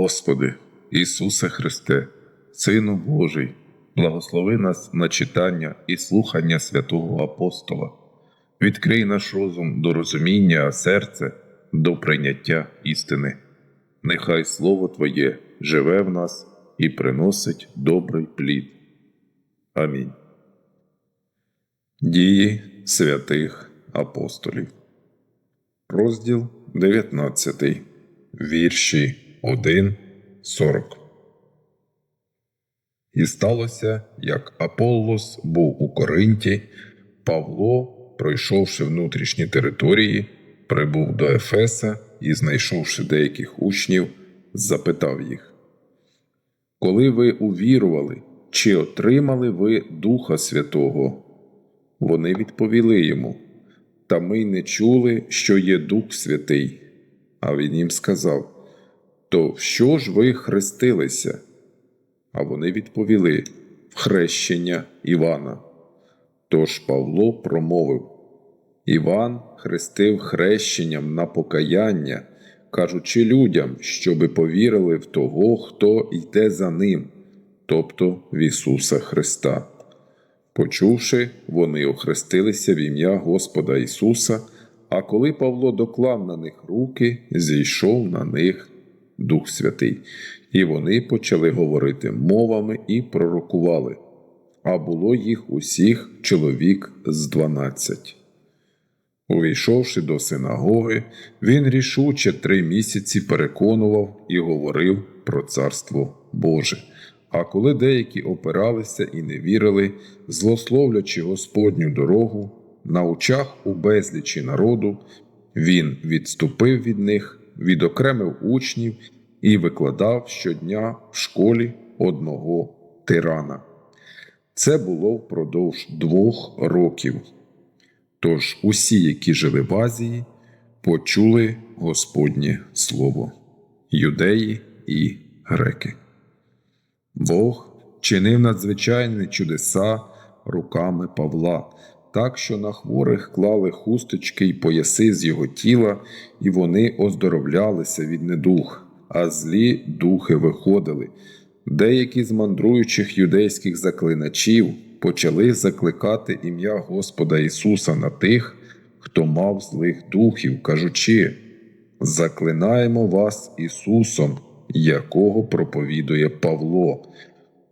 Господи, Ісусе Христе, Сину Божий, благослови нас на читання і слухання святого Апостола, відкрий наш розум до розуміння, а серце до прийняття істини. Нехай Слово Твоє живе в нас і приносить добрий плід. Амінь. Дії святих апостолів. Розділ 19, вірші 1, 40. І сталося, як Аполлос був у Коринті, Павло, пройшовши внутрішні території, прибув до Ефеса і, знайшовши деяких учнів, запитав їх: Коли ви увірували, чи отримали ви Духа Святого? Вони відповіли йому: Та ми й не чули, що є Дух Святий. А він їм сказав: То в що ж ви хрестилися? А вони відповіли в хрещення Івана. Тож Павло промовив Іван хрестив хрещенням на покаяння, кажучи людям, щоби повірили в того, хто йде за ним, тобто в Ісуса Христа. Почувши, вони охрестилися в ім'я Господа Ісуса, а коли Павло доклав на них руки, зійшов на них Дух Святий, і вони почали говорити мовами і пророкували, а було їх усіх чоловік з дванадцять. Увійшовши до синагоги, він рішуче три місяці переконував і говорив про Царство Боже. А коли деякі опиралися і не вірили, злословлячи Господню дорогу, на очах у безлічі народу, він відступив від них, відокремив учнів і викладав щодня в школі одного тирана. Це було впродовж двох років. Тож усі, які жили в Азії, почули Господнє Слово юдеї і греки. Бог чинив надзвичайні чудеса руками Павла, так що на хворих клали хусточки й пояси з його тіла, і вони оздоровлялися від недух, а злі духи виходили. Деякі з мандруючих юдейських заклиначів почали закликати ім'я Господа Ісуса на тих, хто мав злих духів, кажучи: Заклинаємо вас Ісусом, якого проповідує Павло.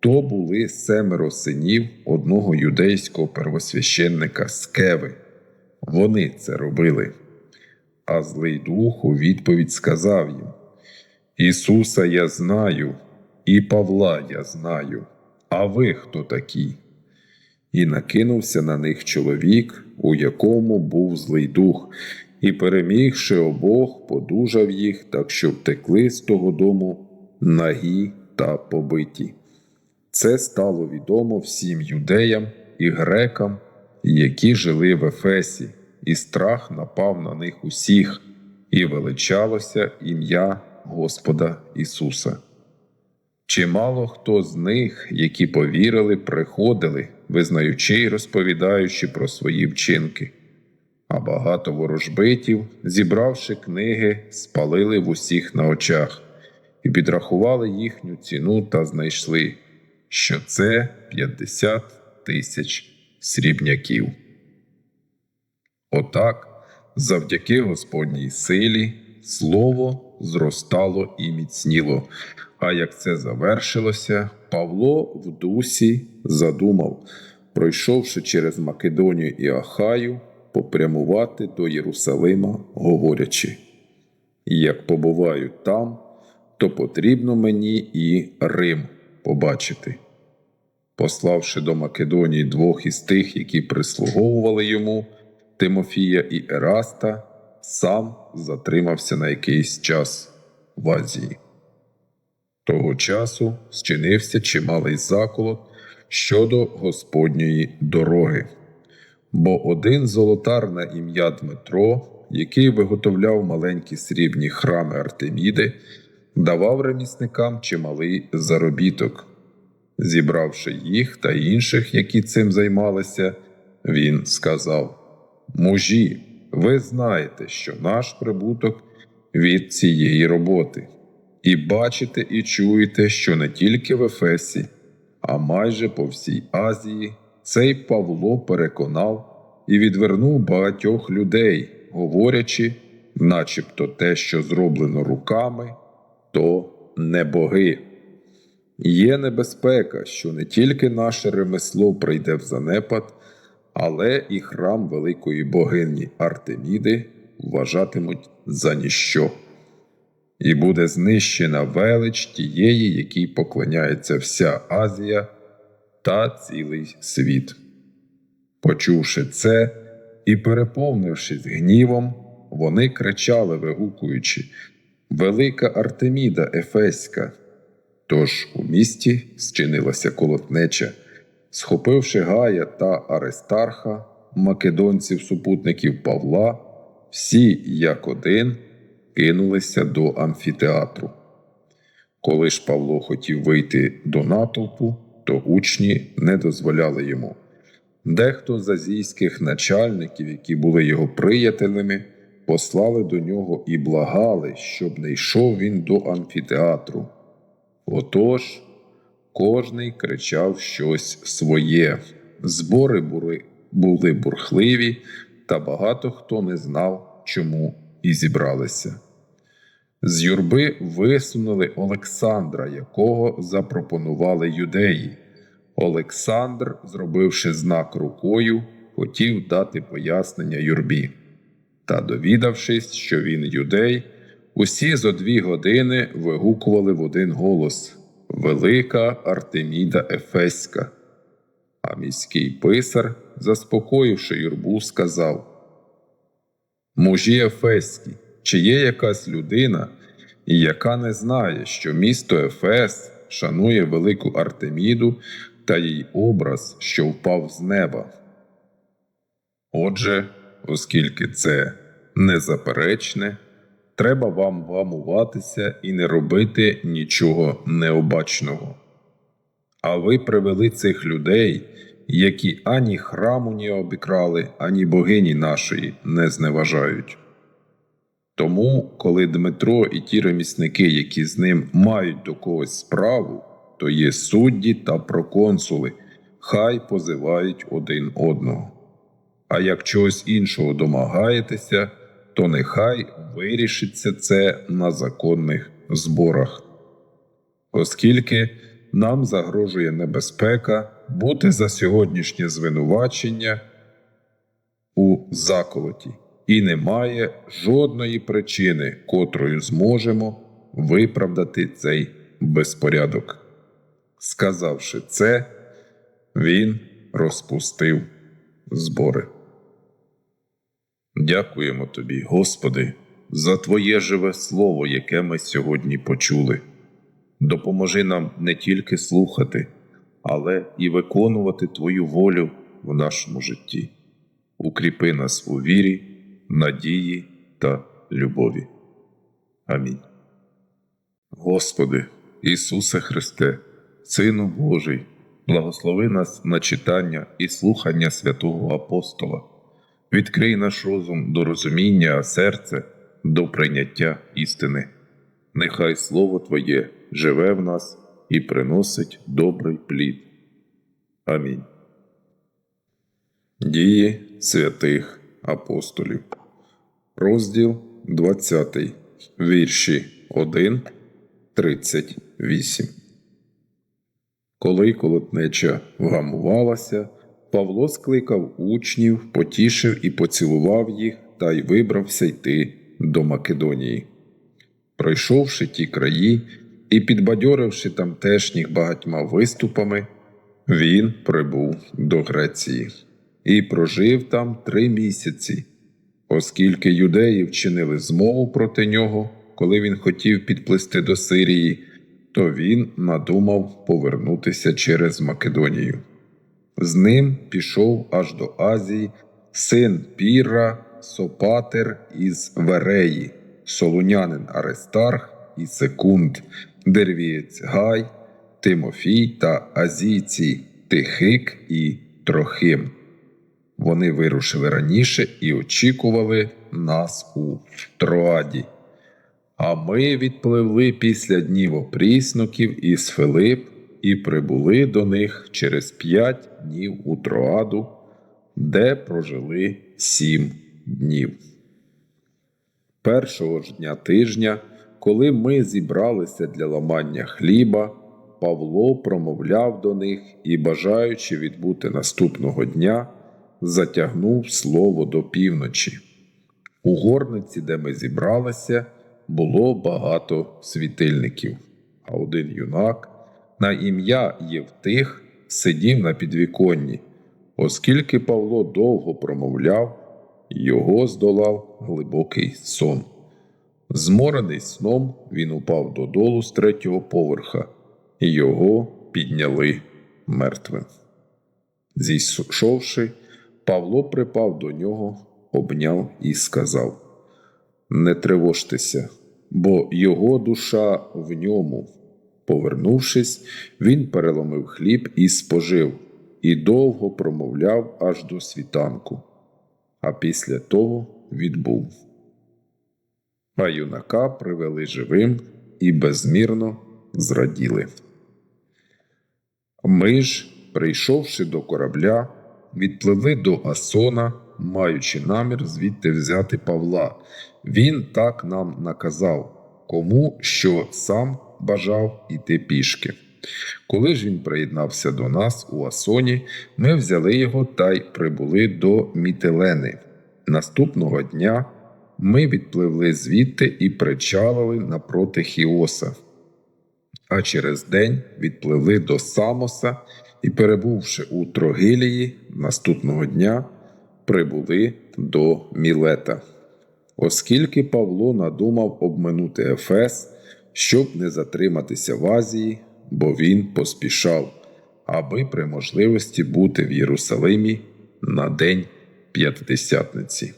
То були семеро синів одного юдейського первосвященника Скеви. Вони це робили. А злий дух у відповідь сказав їм: Ісуса я знаю, і Павла я знаю, а ви хто такі? І накинувся на них чоловік, у якому був злий дух, і, перемігши обох, подужав їх, так що втекли з того дому нагі та побиті. Це стало відомо всім юдеям і грекам, які жили в Ефесі, і страх напав на них усіх, і величалося ім'я Господа Ісуса. Чимало хто з них, які повірили, приходили, визнаючи й розповідаючи про свої вчинки, а багато ворожбитів, зібравши книги, спалили в усіх на очах і підрахували їхню ціну та знайшли, що це 50 тисяч срібняків. Отак, завдяки Господній силі, слово зростало і міцніло. А як це завершилося, Павло в дусі задумав, пройшовши через Македонію і Ахаю, попрямувати до Єрусалима, говорячи: як побуваю там, то потрібно мені і Рим побачити. Пославши до Македонії двох із тих, які прислуговували йому, Тимофія і Ераста, сам затримався на якийсь час в Азії. Того часу зчинився чималий заколот щодо Господньої дороги. Бо один золотар на ім'я Дмитро, який виготовляв маленькі срібні храми Артеміди, давав ремісникам чималий заробіток. Зібравши їх та інших, які цим займалися, він сказав: Мужі, ви знаєте, що наш прибуток від цієї роботи, І бачите і чуєте, що не тільки в Ефесі, а майже по всій Азії цей Павло переконав і відвернув багатьох людей, говорячи, начебто те, що зроблено руками, то не боги. Є небезпека, що не тільки наше ремесло прийде в занепад, але і храм великої богині Артеміди вважатимуть за ніщо, і буде знищена велич тієї, якій поклоняється вся Азія та цілий світ. Почувши це і переповнившись гнівом, вони кричали, вигукуючи Велика Артеміда Ефеська. Тож у місті зчинилася колотнеча, схопивши Гая та Аристарха, македонців супутників Павла, всі як один кинулися до амфітеатру. Коли ж Павло хотів вийти до натовпу, то учні не дозволяли йому. Дехто з азійських начальників, які були його приятелями, послали до нього і благали, щоб не йшов він до амфітеатру. Отож, кожний кричав щось своє. Збори були, були бурхливі, та багато хто не знав, чому і зібралися. З юрби висунули Олександра, якого запропонували юдеї. Олександр, зробивши знак рукою, хотів дати пояснення юрбі. Та, довідавшись, що він юдей, усі зо дві години вигукували в один голос Велика Артеміда Ефеська. А міський писар, заспокоївши юрбу, сказав Мужі Ефеські, чи є якась людина, яка не знає, що місто Ефес шанує велику Артеміду та їй образ, що впав з неба. Отже, оскільки це незаперечне, треба вам вгамуватися і не робити нічого необачного. А ви привели цих людей, які ані храму не обікрали, ані богині нашої не зневажають. Тому, коли Дмитро і ті ремісники, які з ним мають до когось справу, то є судді та проконсули, хай позивають один одного. А як чогось іншого домагаєтеся, то нехай вирішиться це на законних зборах. Оскільки нам загрожує небезпека бути за сьогоднішнє звинувачення у заколоті, і немає жодної причини, котрою зможемо виправдати цей безпорядок. Сказавши це, він розпустив збори. Дякуємо тобі, Господи, за Твоє живе Слово, яке ми сьогодні почули. Допоможи нам не тільки слухати, але і виконувати Твою волю в нашому житті. Укріпи нас у вірі, надії та любові. Амінь. Господи, Ісусе Христе, Сину Божий, благослови нас на читання і слухання святого Апостола. Відкрий наш розум до розуміння, а серце до прийняття істини. Нехай Слово Твоє живе в нас і приносить добрий плід. Амінь. Дії святих апостолів. Розділ 20. Вірші 1, 38. Коли колотнеча вгамувалася, Павло скликав учнів, потішив і поцілував їх та й вибрався йти до Македонії. Пройшовши ті краї і підбадьоривши тамтешніх багатьма виступами, він прибув до Греції і прожив там три місяці, оскільки юдеї вчинили змову проти нього, коли він хотів підплисти до Сирії, то він надумав повернутися через Македонію. З ним пішов аж до Азії син Піра, Сопатер із Вереї, солунянин Аристарх і Секунд, Дервієць Гай, Тимофій та Азійці, Тихик і Трохим. Вони вирушили раніше і очікували нас у Троаді. А ми відпливли після днів опрісноків із Филип і прибули до них через п'ять днів у Троаду, де прожили сім днів. Першого ж дня тижня, коли ми зібралися для ламання хліба, Павло промовляв до них і, бажаючи відбути наступного дня, затягнув слово до півночі. У горниці, де ми зібралися, було багато світильників, а один юнак на ім'я Євтих сидів на підвіконні. Оскільки Павло довго промовляв, його здолав глибокий сон. Зморений сном, він упав додолу з третього поверха, і його підняли мертвим. Зійшовши, Павло припав до нього, обняв і сказав: Не тривожтеся, бо його душа в ньому. Повернувшись, він переломив хліб і спожив, і довго промовляв аж до світанку, а після того відбув. А юнака привели живим і безмірно зраділи. Ми ж, прийшовши до корабля, відпливли до Асона, маючи намір звідти взяти Павла. Він так нам наказав, кому що сам бажав іти пішки. Коли ж він приєднався до нас у Асоні, ми взяли його та й прибули до Мітилени. Наступного дня ми відпливли звідти і причалили напроти Хіоса. А через день відпливли до Самоса і, перебувши у Трогилії, наступного дня прибули до Мілета. Оскільки Павло надумав обминути Ефес, щоб не затриматися в Азії, бо він поспішав, аби при можливості бути в Єрусалимі на день П'ятидесятниці.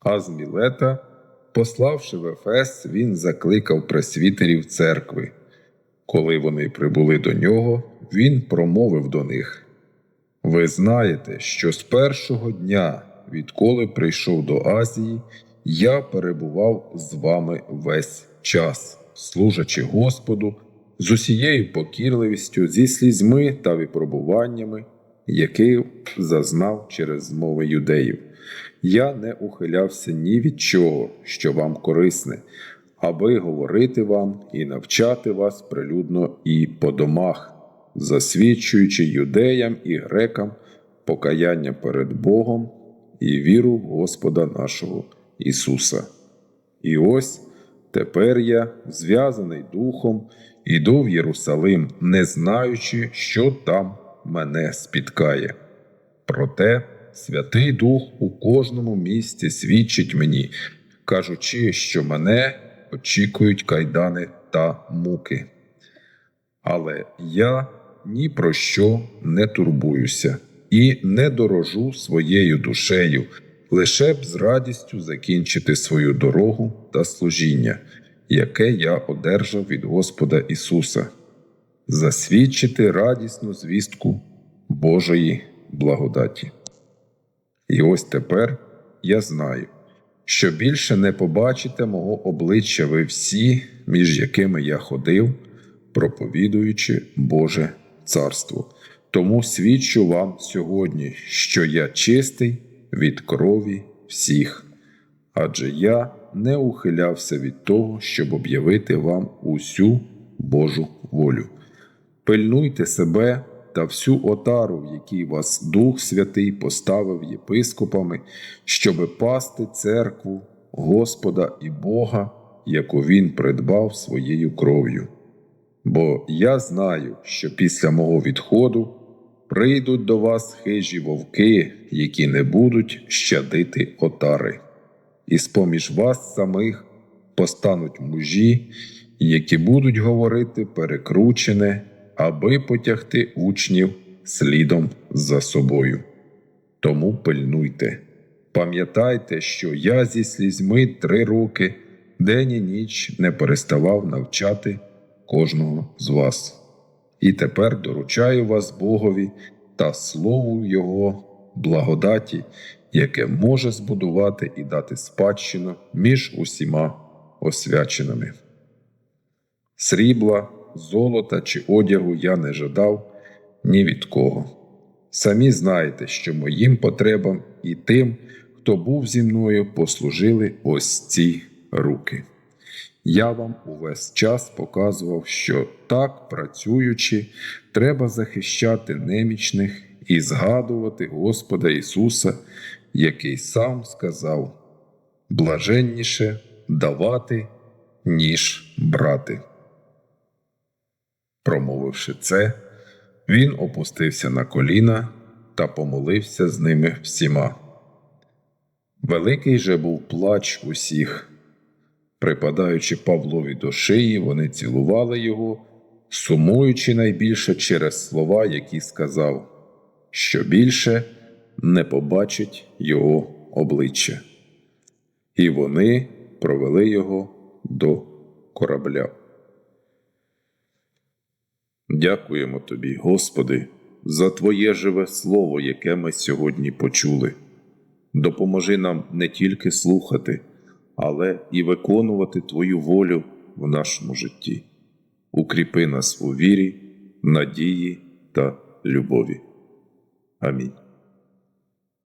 А з Мілета, пославши в Ефес, він закликав пресвітерів церкви. Коли вони прибули до нього, він промовив до них: Ви знаєте, що з першого дня, відколи прийшов до Азії, я перебував з вами весь час, служачи Господу з усією покірливістю, зі слізьми та випробуваннями, які зазнав через змови юдеїв. Я не ухилявся ні від чого, що вам корисне, аби говорити вам і навчати вас прилюдно і по домах, засвідчуючи юдеям і грекам покаяння перед Богом і віру в Господа нашого Ісуса. І ось тепер я, зв'язаний духом, іду в Єрусалим, не знаючи, що там мене спіткає. Проте Святий Дух у кожному місці свідчить мені, кажучи, що мене очікують кайдани та муки. Але я ні про що не турбуюся і не дорожу своєю душею, лише б з радістю закінчити свою дорогу та служіння, яке я одержав від Господа Ісуса, засвідчити радісну звістку Божої благодаті. І ось тепер я знаю, що більше не побачите мого обличчя ви всі, між якими я ходив, проповідуючи Боже Царство. Тому свідчу вам сьогодні, що я чистий від крові всіх, адже я не ухилявся від того, щоб об'явити вам усю Божу волю. Пильнуйте себе та всю отару, в якій вас Дух Святий поставив єпископами, щоби пасти церкву Господа і Бога, яку Він придбав своєю кров'ю. Бо я знаю, що після мого відходу прийдуть до вас хижі вовки, які не будуть щадити отари, і з поміж вас самих постануть мужі, які будуть говорити перекручене аби потягти учнів слідом за собою. Тому пильнуйте, пам'ятайте, що я зі слізьми три роки день і ніч не переставав навчати кожного з вас. І тепер доручаю вас Богові та Слову Його благодаті, яке може збудувати і дати спадщину між усіма освяченими. Срібла, золота чи одягу я не жадав ні від кого. Самі знаєте, що моїм потребам і тим, хто був зі мною, послужили ось ці руки. Я вам увесь час показував, що так, працюючи, треба захищати немічних і згадувати Господа Ісуса, який сам сказав блаженніше давати, ніж брати. Промовивши це, він опустився на коліна та помолився з ними всіма. Великий же був плач усіх. Припадаючи Павлові до шиї, вони цілували його, сумуючи найбільше через слова, які сказав, що більше не побачить його обличчя. І вони провели його до корабля. Дякуємо тобі, Господи, за Твоє живе слово, яке ми сьогодні почули. Допоможи нам не тільки слухати, але і виконувати Твою волю в нашому житті. Укріпи нас у вірі, надії та любові. Амінь.